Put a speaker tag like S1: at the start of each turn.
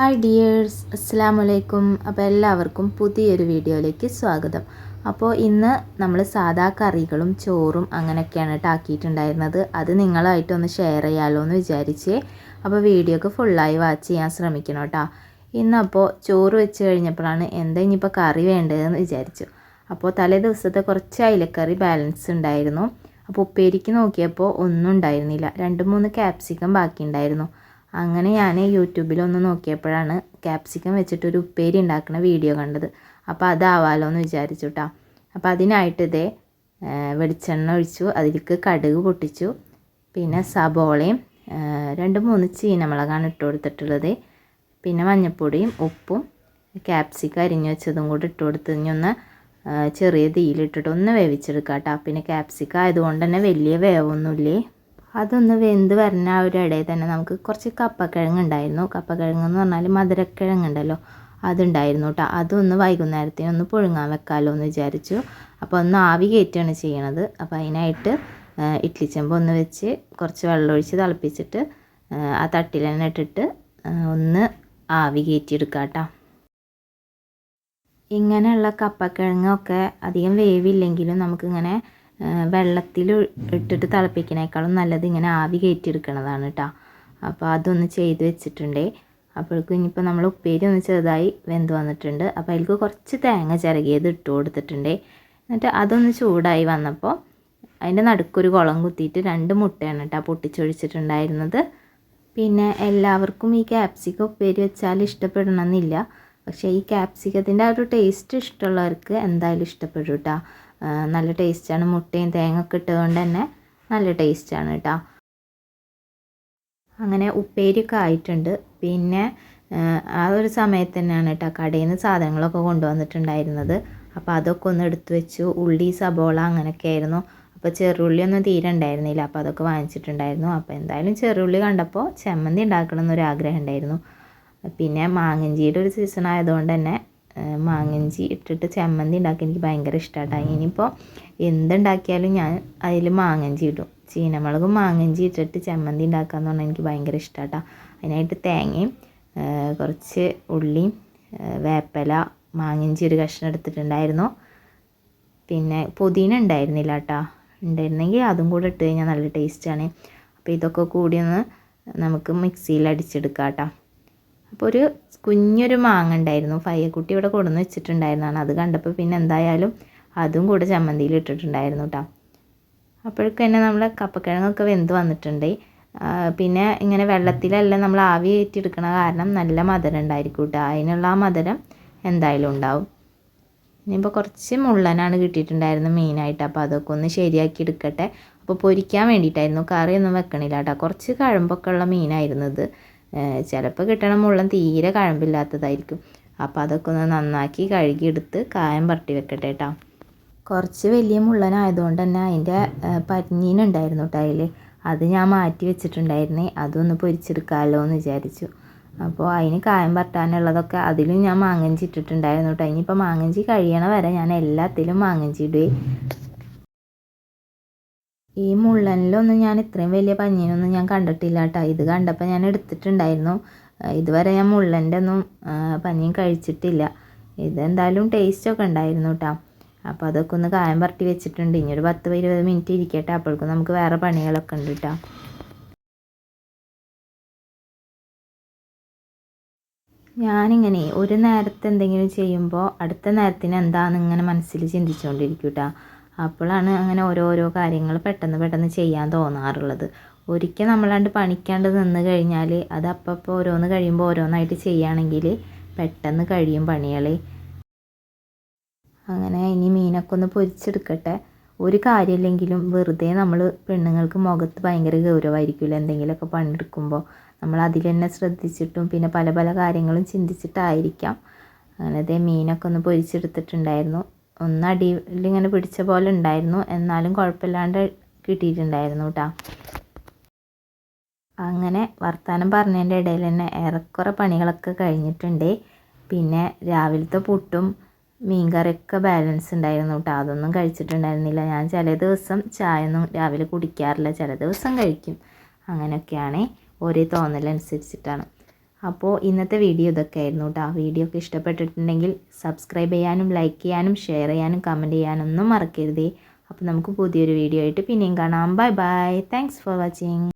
S1: Hi dears അസ്സാം വലൈക്കും അപ്പോൾ എല്ലാവർക്കും പുതിയൊരു വീഡിയോയിലേക്ക് സ്വാഗതം. അപ്പോൾ ഇന്ന് നമ്മൾ സാധാ കറികളും ചോറും അങ്ങനെയൊക്കെയാണ് ടാക്കിയിട്ടുണ്ടായിരുന്നത് അത് നിങ്ങളായിട്ടൊന്ന് ഷെയർ ചെയ്യാമല്ലോ എന്ന് വിചാരിച്ച്. അപ്പോൾ വീഡിയോ ഒക്കെ ഫുള്ളായി വാച്ച് ചെയ്യാൻ ശ്രമിക്കണം കേട്ടോ ഇന്നപ്പോൾ ചോറ് വെച്ച് കഴിഞ്ഞപ്പോഴാണ് എന്താ ഇനിയിപ്പോൾ കറി വേണ്ടതെന്ന് വിചാരിച്ചു. അപ്പോൾ തലേ ദിവസത്തെ കുറച്ച് അയിലക്കറി ബാലൻസ് ഉണ്ടായിരുന്നു. അപ്പോൾ ഉപ്പേരിക്ക് നോക്കിയപ്പോൾ ഒന്നും ഉണ്ടായിരുന്നില്ല. രണ്ട് മൂന്ന് ക്യാപ്സിക്കം ബാക്കിയുണ്ടായിരുന്നു. അങ്ങനെ ഞാൻ യൂട്യൂബിലൊന്ന് നോക്കിയപ്പോഴാണ് ക്യാപ്സിക്കം വെച്ചിട്ടൊരു ഉപ്പേരി ഉണ്ടാക്കുന്ന വീഡിയോ കണ്ടത്. അപ്പോൾ അതാവാലോ എന്ന് വിചാരിച്ചു കേട്ടോ അപ്പോൾ അതിനായിട്ട് ഇതേ വെളിച്ചെണ്ണ ഒഴിച്ചു അതിലേക്ക് കടുക് പൊട്ടിച്ചു പിന്നെ സബോളയും രണ്ട് മൂന്ന് ചീനമുളകാണ് ഇട്ട് കൊടുത്തിട്ടുള്ളത്. പിന്നെ മഞ്ഞൾപ്പൊടിയും ഉപ്പും ക്യാപ്സിക്കം അരിഞ്ഞു വെച്ചതും കൂടി ഇട്ട് കൊടുത്ത് ഒന്ന് ചെറിയ തീയിലിട്ടിട്ട് ഒന്ന് വേവിച്ചെടുക്കാം കേട്ടോ പിന്നെ ക്യാപ്സിക്കം ആയതുകൊണ്ട് തന്നെ വലിയ വേവൊന്നുമില്ലേ? അതൊന്ന് വെന്ത് വരുന്ന ആ ഒരു ഇടയിൽ തന്നെ നമുക്ക് കുറച്ച് കപ്പക്കിഴങ്ങ് ഉണ്ടായിരുന്നു. കപ്പക്കിഴങ്ങ് എന്ന് പറഞ്ഞാൽ മധുരക്കിഴങ്ങ് ഉണ്ടല്ലോ അതുണ്ടായിരുന്നു കേട്ടോ അതൊന്ന് വൈകുന്നേരത്തിന് ഒന്ന് പുഴുങ്ങാൻ വെക്കാമല്ലോ എന്ന് വിചാരിച്ചു. അപ്പോൾ ഒന്ന് ആവി കയറ്റുകയാണ് ചെയ്യണത്. അപ്പോൾ അതിനായിട്ട് ഇഡ്ലി ചെമ്പ് ഒന്ന് വെച്ച് കുറച്ച് വെള്ളം ഒഴിച്ച് തിളപ്പിച്ചിട്ട് ആ തട്ടിൽ തന്നെ ഇട്ടിട്ട് ഒന്ന് ആവി കയറ്റിയെടുക്കാം കേട്ടോ ഇങ്ങനെയുള്ള കപ്പക്കിഴങ്ങൊക്കെ അധികം വേവില്ലെങ്കിലും നമുക്കിങ്ങനെ വെള്ളത്തിൽ ഇട്ടിട്ട് തിളപ്പിക്കുന്നേക്കാളും നല്ലത് ഇങ്ങനെ ആവി കയറ്റിയെടുക്കണതാണ് കേട്ടോ അപ്പോൾ അതൊന്ന് ചെയ്ത് വെച്ചിട്ടുണ്ട്. അപ്പോഴേക്കും ഇനിയിപ്പോൾ നമ്മൾ ഉപ്പേരി ഒന്ന് ചെറുതായി വെന്ത് വന്നിട്ടുണ്ട്. അപ്പോൾ അതിലേക്ക് കുറച്ച് തേങ്ങ ചിരകിയത് ഇട്ട് കൊടുത്തിട്ടുണ്ട്. എന്നിട്ട് അതൊന്ന് ചൂടായി വന്നപ്പോൾ അതിന്റെ നടുക്കൊരു കുളം കുത്തിയിട്ട് രണ്ട് മുട്ടയാണ് കേട്ടോ പൊട്ടിച്ചൊഴിച്ചിട്ടുണ്ടായിരുന്നത്. പിന്നെ എല്ലാവർക്കും ഈ ക്യാപ്സിക ഉപ്പേരി വെച്ചാൽ ഇഷ്ടപ്പെടണമെന്നില്ല. പക്ഷേ ഈ ക്യാപ്സിക്കത്തിന്റെ ആ ഒരു ടേസ്റ്റ് ഇഷ്ടമുള്ളവർക്ക് എന്തായാലും ഇഷ്ടപ്പെടും കേട്ടോ നല്ല ടേസ്റ്റാണ്. മുട്ടയും തേങ്ങ ഒക്കെ ഇട്ടതുകൊണ്ട് തന്നെ നല്ല ടേസ്റ്റാണ് കേട്ടോ. അങ്ങനെ ഉപ്പേരിയൊക്കെ ആയിട്ടുണ്ട്. പിന്നെ ആ ഒരു സമയത്ത് തന്നെയാണ് കേട്ടോ കടയിൽ നിന്ന് സാധനങ്ങളൊക്കെ കൊണ്ടുവന്നിട്ടുണ്ടായിരുന്നത്. അപ്പോൾ അതൊക്കെ ഒന്ന് എടുത്തു വെച്ചു. ഉള്ളി സബോള അങ്ങനെയൊക്കെ ആയിരുന്നു. അപ്പോൾ ചെറുള്ളി ഒന്നും തീരെ ഉണ്ടായിരുന്നില്ല. അപ്പോൾ അതൊക്കെ വാങ്ങിച്ചിട്ടുണ്ടായിരുന്നു. അപ്പോൾ എന്തായാലും ചെറുള്ളി കണ്ടപ്പോൾ ചമ്മന്തി ഉണ്ടാക്കണം എന്നൊരു ആഗ്രഹം ഉണ്ടായിരുന്നു. പിന്നെ മാങ്ങഞ്ചിയുടെ ഒരു സീസൺ ആയതുകൊണ്ട് തന്നെ മാങ്ങഞ്ചി ഇട്ടിട്ട് ചമ്മന്തി ഉണ്ടാക്കി എനിക്ക് ഭയങ്കര ഇഷ്ടമാണ് ഇനിയിപ്പോൾ എന്തുണ്ടാക്കിയാലും ഞാൻ അതിൽ മാങ്ങഞ്ചി ഇടും. ചീനമുളകും മാങ്ങഞ്ചി ഇട്ടിട്ട് ചമ്മന്തി ഉണ്ടാക്കാന്ന് പറഞ്ഞാൽ എനിക്ക് ഭയങ്കര ഇഷ്ടമാണ് അതിനായിട്ട് തേങ്ങയും കുറച്ച് ഉള്ളിയും വേപ്പല മാങ്ങഞ്ചി ഒരു കഷ്ണം എടുത്തിട്ടുണ്ടായിരുന്നു. പിന്നെ പുതിന ഉണ്ടായിരുന്നില്ല കേട്ടോ ഉണ്ടായിരുന്നെങ്കിൽ അതും കൂടെ ഇട്ട് കഴിഞ്ഞാൽ നല്ല ടേസ്റ്റാണ് അപ്പോൾ ഇതൊക്കെ കൂടി ഒന്ന് നമുക്ക് മിക്സിയിൽ അടിച്ചെടുക്കാം കേട്ടോ അപ്പോൾ ഒരു കുഞ്ഞൊരു മാങ്ങ ഉണ്ടായിരുന്നു. പയ്യക്കുട്ടി ഇവിടെ കൊണ്ടുവന്ന് വെച്ചിട്ടുണ്ടായിരുന്നതാണ്. അത് കണ്ടപ്പോൾ പിന്നെ എന്തായാലും അതും കൂടെ ചമ്മന്തിയിൽ ഇട്ടിട്ടുണ്ടായിരുന്നു കേട്ടോ അപ്പോഴേക്കും തന്നെ നമ്മൾ കപ്പക്കിഴങ്ങൊക്കെ വെന്ത് വന്നിട്ടുണ്ട്. പിന്നെ ഇങ്ങനെ വെള്ളത്തിലല്ല നമ്മൾ ആവി കയറ്റിയെടുക്കണ കാരണം നല്ല മധുരം ഉണ്ടായിരിക്കും കേട്ടോ അതിനുള്ള ആ മധുരം എന്തായാലും ഉണ്ടാവും. ഇനിയിപ്പോൾ കുറച്ച് മുള്ളനാണ് കിട്ടിയിട്ടുണ്ടായിരുന്നത് മെയിനായിട്ട്. അപ്പോൾ അതൊക്കെ ഒന്ന് ശരിയാക്കി എടുക്കട്ടെ. അപ്പോൾ പൊരിക്കാൻ വേണ്ടിയിട്ടായിരുന്നു. കറിയൊന്നും വെക്കണില്ല കേട്ടോ കുറച്ച് കഴമ്പൊക്കെ ഉള്ള മീനായിരുന്നത് ചിലപ്പോൾ കിട്ടണ മുള്ളൻ തീരെ കഴമ്പില്ലാത്തതായിരിക്കും. അപ്പോൾ അതൊക്കെ ഒന്ന് നന്നാക്കി കഴുകിയെടുത്ത് കായം പറട്ടി വെക്കട്ടെ കേട്ടോ കുറച്ച് വലിയ മുള്ളനായതുകൊണ്ട് തന്നെ അതിന്റെ പഞ്ഞീനുണ്ടായിരുന്നു കേട്ടോ അതിൽ അത് ഞാൻ മാറ്റി വെച്ചിട്ടുണ്ടായിരുന്നേ. അതൊന്ന് പൊരിച്ചെടുക്കാമല്ലോ എന്ന് വിചാരിച്ചു. അപ്പോൾ അതിന് കായം പറട്ടാനുള്ളതൊക്കെ അതിലും ഞാൻ മാങ്ങഞ്ചി ഇട്ടിട്ടുണ്ടായിരുന്നു കേട്ടോ ഇനിയിപ്പോൾ മാങ്ങഞ്ചി കഴിയണ വരെ ഞാൻ എല്ലാത്തിലും മാങ്ങഞ്ചി ഇടുകയും ഈ മുള്ളനിലൊന്നും ഞാൻ ഇത്രയും വലിയ പഞ്ഞീനൊന്നും ഞാൻ കണ്ടിട്ടില്ല കേട്ടോ ഇത് കണ്ടപ്പോൾ ഞാൻ എടുത്തിട്ടുണ്ടായിരുന്നു. ഇതുവരെ ഞാൻ മുള്ളന്റെ ഒന്നും പഞ്ഞീൻ കഴിച്ചിട്ടില്ല. ഇതെന്തായാലും ടേസ്റ്റൊക്കെ ഉണ്ടായിരുന്നു കേട്ടോ അപ്പോൾ അതൊക്കെ ഒന്ന് കായം പറട്ടി വെച്ചിട്ടുണ്ട്. ഇനി ഒരു പത്ത് ഇരുപത് മിനിറ്റ് ഇരിക്കട്ടെ. അപ്പോഴേക്കും നമുക്ക് വേറെ പണികളൊക്കെ ഉണ്ട് കേട്ടോ ഞാനിങ്ങനെ ഒരു നേരത്തെ എന്തെങ്കിലും ചെയ്യുമ്പോൾ അടുത്ത നേരത്തിന് എന്താണെന്ന് ഇങ്ങനെ മനസ്സിൽ ചിന്തിച്ചുകൊണ്ടിരിക്കും കേട്ടോ അപ്പോഴാണ് അങ്ങനെ ഓരോരോ കാര്യങ്ങൾ പെട്ടെന്ന് പെട്ടെന്ന് ചെയ്യാൻ തോന്നാറുള്ളത്. ഒരിക്കൽ നമ്മളാണ്ട് പണിക്കാണ്ട് നിന്ന് കഴിഞ്ഞാൽ അത് അപ്പോൾ ഓരോന്ന് കഴിയുമ്പോൾ ഓരോന്നായിട്ട് ചെയ്യുകയാണെങ്കിൽ പെട്ടെന്ന് കഴിയും പണികൾ അങ്ങനെ ഇനി മീനൊക്കെ ഒന്ന് പൊരിച്ചെടുക്കട്ടെ. ഒരു കാര്യമില്ലെങ്കിലും വെറുതെ നമ്മൾ പെണ്ണുങ്ങൾക്ക് മുഖത്ത് ഭയങ്കര ഗൗരവമായിരിക്കില്ല എന്തെങ്കിലുമൊക്കെ പണിയെടുക്കുമ്പോൾ. നമ്മൾ അതിൽ തന്നെ ശ്രദ്ധിച്ചിട്ടും പിന്നെ പല പല കാര്യങ്ങളും ചിന്തിച്ചിട്ടായിരിക്കാം. അങ്ങനെ അതേ മീനൊക്കെ ഒന്ന് പൊരിച്ചെടുത്തിട്ടുണ്ടായിരുന്നു. ഒന്ന് അടിയിൽ ഇങ്ങനെ പിടിച്ച പോലെ ഉണ്ടായിരുന്നു. എന്നാലും കുഴപ്പമില്ലാണ്ട് കിട്ടിയിട്ടുണ്ടായിരുന്നു കേട്ടോ അങ്ങനെ വർത്തമാനം പറഞ്ഞതിന്റെ ഇടയിൽ തന്നെ ഏറെക്കുറെ പണികളൊക്കെ കഴിഞ്ഞിട്ടുണ്ട്. പിന്നെ രാവിലത്തെ പുട്ടും മീൻകറിയൊക്കെ ബാലൻസ് ഉണ്ടായിരുന്നു കേട്ടോ അതൊന്നും കഴിച്ചിട്ടുണ്ടായിരുന്നില്ല. ഞാൻ ചില ദിവസം ചായ ഒന്നും രാവിലെ കുടിക്കാറില്ല. ചില ദിവസം കഴിക്കും. അങ്ങനെയൊക്കെയാണ് ഒരേ തോന്നലനുസരിച്ചിട്ടാണ്. അപ്പോൾ ഇന്നത്തെ വീഡിയോ ഇതൊക്കെ ആയിരുന്നു കേട്ടോ വീഡിയോ ഒക്കെ ഇഷ്ടപ്പെട്ടിട്ടുണ്ടെങ്കിൽ സബ്സ്ക്രൈബ് ചെയ്യാനും ലൈക്ക് ചെയ്യാനും ഷെയർ ചെയ്യാനും കമന്റ് ചെയ്യാനൊന്നും മറക്കരുതേ. അപ്പോൾ നമുക്ക് പുതിയൊരു വീഡിയോ ആയിട്ട് പിന്നെയും കാണാം. Bye bye thanks for watching